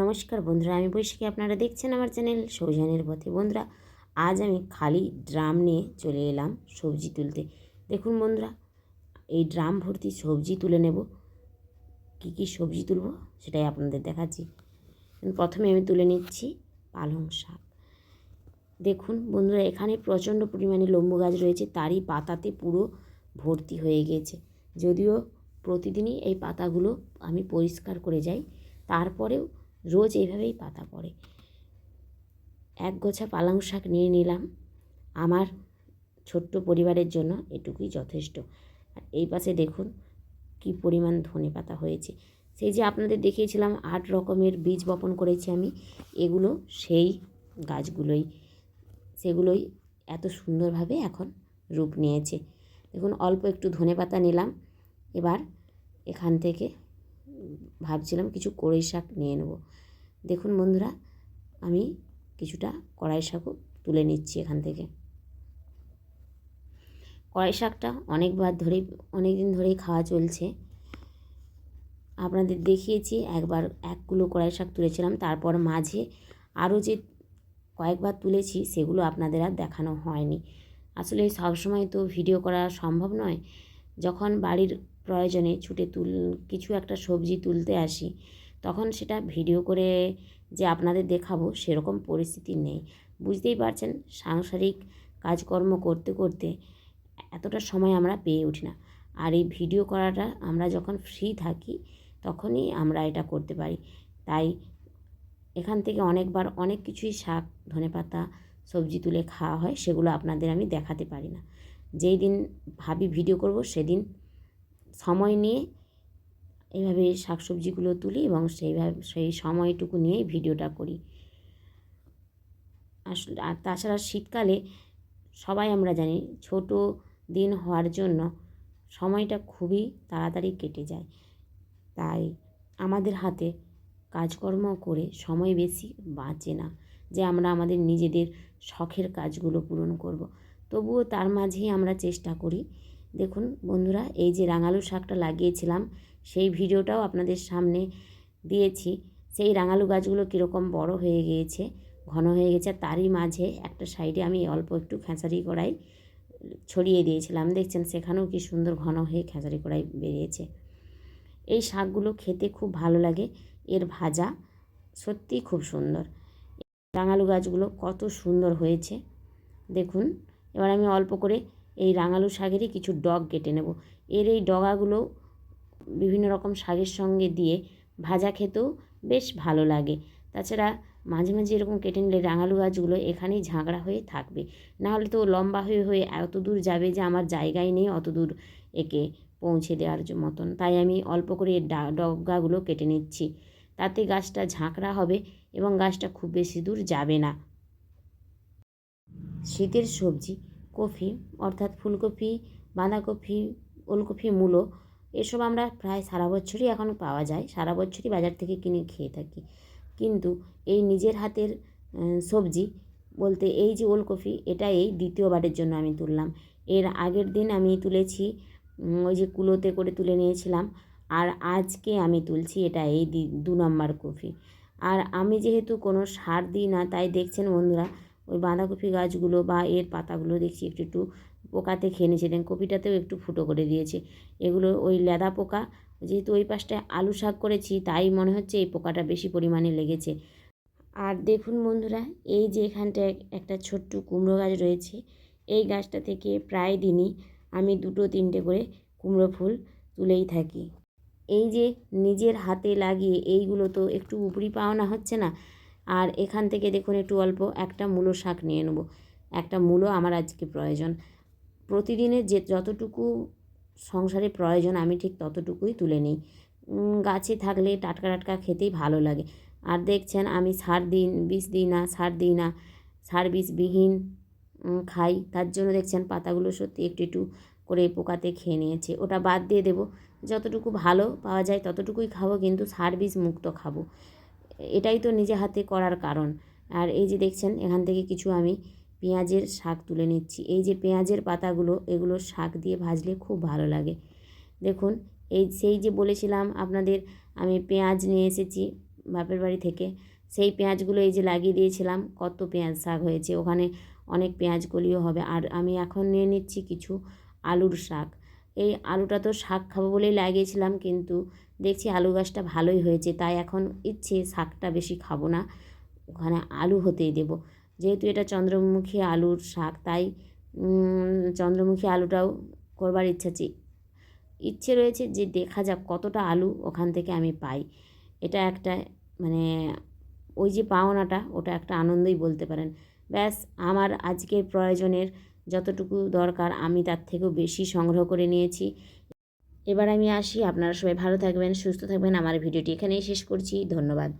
নমস্কার বন্ধুরা, আমি বৈশাখী। আপনারা দেখছেন আমার চ্যানেল সৌজানের পথে। বন্ধুরা, আজ আমি খালি ড্রাম নিয়ে চলে এলাম সবজি তুলতে। দেখুন বন্ধুরা, এই ড্রাম ভর্তি সবজি তুলে নেব। কি কি সবজি তুলব সেটাই আপনাদের দেখাচ্ছি। প্রথমে আমি তুলে নিচ্ছি পালং শাক। দেখুন বন্ধুরা, এখানে প্রচণ্ড পরিমাণে লম্বু গাছ রয়েছে। তারই পাতাতে পুরো ভর্তি হয়ে গেছে। যদিও প্রতিদিনই এই পাতাগুলো আমি পরিষ্কার করে যাই। তারপরেও রোজ এইভাবেই পাতা পড়ে। এক গোছা পালং শাক নিয়ে নিলাম। আমার ছোট্ট পরিবারের জন্য এটুকুই যথেষ্ট। আর এই পাশে দেখুন কি পরিমাণ ধনে পাতা হয়েছে। সেই যে আপনাদের দেখিয়েছিলাম আট রকমের বীজ বপন করেছি আমি, এগুলো সেই গাছগুলোই, সেগুলোই এত সুন্দরভাবে এখন রূপ নিয়েছে। দেখুন অল্প একটু ধনে পাতা নিলাম। এবার এখান থেকে ভাবছিলাম কিছু কড়াই শাক নিয়ে নেব। দেখুন বন্ধুরা, আমি কিছুটা কড়াই শাকও তুলে নিচ্ছি এখান থেকে। কড়াই শাকটা অনেকবার ধরেই অনেক দিন ধরেই খাওয়া চলছে। আপনাদের দেখিয়েছি, একবার এক কিলো কড়াই শাক তুলেছিলাম। তারপর মাঝে আরও যে কয়েকবার তুলেছি, সেগুলো আপনাদের আর দেখানো হয়নি। আসলে সবসময় তো ভিডিও করা সম্ভব নয়। যখন বাড়ির প্রয়োজনে ছুটে তুল, কিছু একটা সবজি তুলতে আসি। তখন সেটা ভিডিও করে যে আপনাদের দেখাবো, সেরকম পরিস্থিতি নেই। বুঝতেই পারছেন, সাংসারিক কাজকর্ম করতে করতে এতটা সময় আমরা পেয়ে উঠি না। আর এই ভিডিও করাটা আমরা যখন ফ্রি থাকি, তখনই আমরা এটা করতে পারি। তাই এখান থেকে অনেকবার অনেক কিছুই শাক ধনেপাতা সবজি তুলে খাওয়া হয়, সেগুলো আপনাদের আমি দেখাতে পারি না। যেই দিন ভাবি ভিডিও করব, সেদিন সময় নিয়ে এইভাবে শাকসবজিগুলো তুলি এবং সেইভাবে সেই সময়টুকু নিয়েই ভিডিওটা করি আসলে আর তাছাড়া শীতকালে সবাই আমরা জানি ছোট দিন হওয়ার জন্য সময়টা খুবই তাড়াতাড়ি কেটে যায় তাই আমাদের হাতে কাজকর্ম করে সময় বেশি বাঁচে না যে আমরা আমাদের নিজেদের শখের কাজগুলো পূরণ করব। তবুও তার মাঝেই আমরা চেষ্টা করি দেখুন বন্ধুরা, এই যে রাঙালু শাকটা লাগিয়েছিলাম, সেই ভিডিওটাও আপনাদের সামনে দিয়েছি। সেই রাঙালু গাছগুলো কীরকম বড় হয়ে গিয়েছে, ঘন হয়ে গেছে, তারই মাঝে একটা সাইডে আমি অল্প একটু খেঁচারি কড়াই ছড়িয়ে দিয়েছিলাম। দেখছেন সেখানেও কি সুন্দর ঘন হয়ে খেঁচারি কড়াই বেরিয়েছে। এই শাকগুলো খেতে খুব ভালো লাগে, এর ভাজা সত্যিই খুব সুন্দর। রাঙালু গাছগুলো কত সুন্দর হয়েছে, দেখুন। এবার আমি অল্প করে এই রাঙালু শাকেরই কিছু ডগ কেটে নেব। এর এই ডগাগুলো বিভিন্ন রকম শাকের সঙ্গে দিয়ে ভাজা খেতেও বেশ ভালো লাগে। তাছাড়া মাঝে মাঝে এরকম কেটে নিলে রাঙালু গাছগুলো এখানেই ঝাঁকড়া হয়ে থাকবে। নাহলে তো লম্বা হয়ে হয়ে এত দূর যাবে যে আমার জায়গায় নেই অত দূর একে পৌঁছে দেওয়ার মতন। তাই আমি অল্প করে এর ডগাগুলো কেটে নিচ্ছি। তাতে গাছটা ঝাঁকড়া হবে এবং গাছটা খুব বেশি দূর যাবে না। শীতের সবজি কফি, অর্থাৎ ফুলকপি, বাঁধাকপি, ওলকপি, মূলো, এসব আমরা প্রায় সারা বছরই এখন পাওয়া যায়। সারা বছরই বাজার থেকে কিনে খেয়ে থাকি। কিন্তু এই নিজের হাতের সবজি বলতে এই যে ওলকপি, এটা এই দ্বিতীয়বারের জন্য আমি তুললাম। এর আগের দিন আমি তুলেছি ওই যে কুলোতে করে তুলে নিয়েছিলাম। আর আজকে আমি তুলছি, এটা এই দু নম্বর কপি আর আমি যেহেতু কোনো সার দিই না, তাই দেখছেন বন্ধুরা ওই বাঁধাকপি গাছগুলো বা এর পাতাগুলো দেখছি একটু একটু পোকাতে খেয়ে নিয়েছে দেন কপিটাতেও একটু ফুটো করে দিয়েছে। এগুলো ওই লেদা পোকা, যেহেতু ওই পাশটায় আলু শাক করেছি, তাই মনে হচ্ছে এই পোকাটা বেশি পরিমাণে লেগেছে। আর দেখুন বন্ধুরা, এই যে এখানটায় একটা ছোট্ট কুমড়ো গাছ রয়েছে, এই গাছটা থেকে প্রায় দিনই আমি দুটো তিনটে করে কুমড়ো ফুল তুলেই থাকি। এই যে নিজের হাতে লাগিয়ে এইগুলো তো একটু উপরি পাওনা হচ্ছে না আর এখান থেকে দেখুন একটু অল্প একটা মূলো শাক নিয়ে নেব। একটা মূলো আমার আজকে প্রয়োজন। প্রতিদিনের যে যতটুকু সংসারে প্রয়োজন, আমি ঠিক ততটুকুই তুলে নিই। গাছে থাকলে টাটকা টাটকা খেতেই ভালো লাগে। আর দেখছেন আমি সার দিই, বিষ দিই না, সার দিই না, সার বিষবিহীন খাই। তার জন্য দেখছেন পাতাগুলো সত্যি একটু একটু করে পোকাতে খেয়ে নিয়েছে। ওটা বাদ দিয়ে দেবো। যতটুকু ভালো পাওয়া যায় ততটুকুই খাব, কিন্তু সার বিষ মুক্ত খাব। এটাই তো নিজে হাতে করার কারণ। আর এই যে দেখছেন, এখান থেকে কিছু আমি পেঁয়াজের শাক তুলে নিচ্ছি। এই যে পেঁয়াজের পাতাগুলো, এগুলো শাক দিয়ে ভাজলে খুব ভালো লাগে। দেখুন, এই সেই যে বলেছিলাম আপনাদের, আমি পেঁয়াজ নিয়ে এসেছি বাপের বাড়ি থেকে। সেই পেঁয়াজগুলো এই যে লাগিয়ে দিয়েছিলাম, কত পেঁয়াজ শাক হয়েছে। ওখানে অনেক পেঁয়াজ কলিও হবে। আর আমি এখন নিয়ে নিচ্ছি কিছু আলুর শাক। এই আলুটা তো শাক খাব বলেই লাগিয়েছিলাম, কিন্তু দেখছি আলু গাছটা ভালোই হয়েছে, তাই এখন ইচ্ছে শাকটা বেশি খাব না। ওখানে আলু হতেই দেব। যেহেতু এটা চন্দ্রমুখী আলুর শাক, তাই চন্দ্রমুখী আলুটাও করবার ইচ্ছা ইচ্ছে রয়েছে যে দেখা যাক কতটা আলু ওখান থেকে আমি পাই। এটা একটা মানে ওই যে পাওনাটা, ওটা একটা আনন্দই বলতে পারেন। ব্যাস, আমার আজকের প্রয়োজনের যতটুকু দরকার আমি তার থেকেও বেশি সংগ্রহ করে নিয়েছি। এবার আমি আসি, আপনারা সবাই ভালো থাকবেন, সুস্থ থাকবেন, আমার ভিডিওটি এখানেই শেষ করছি, ধন্যবাদ।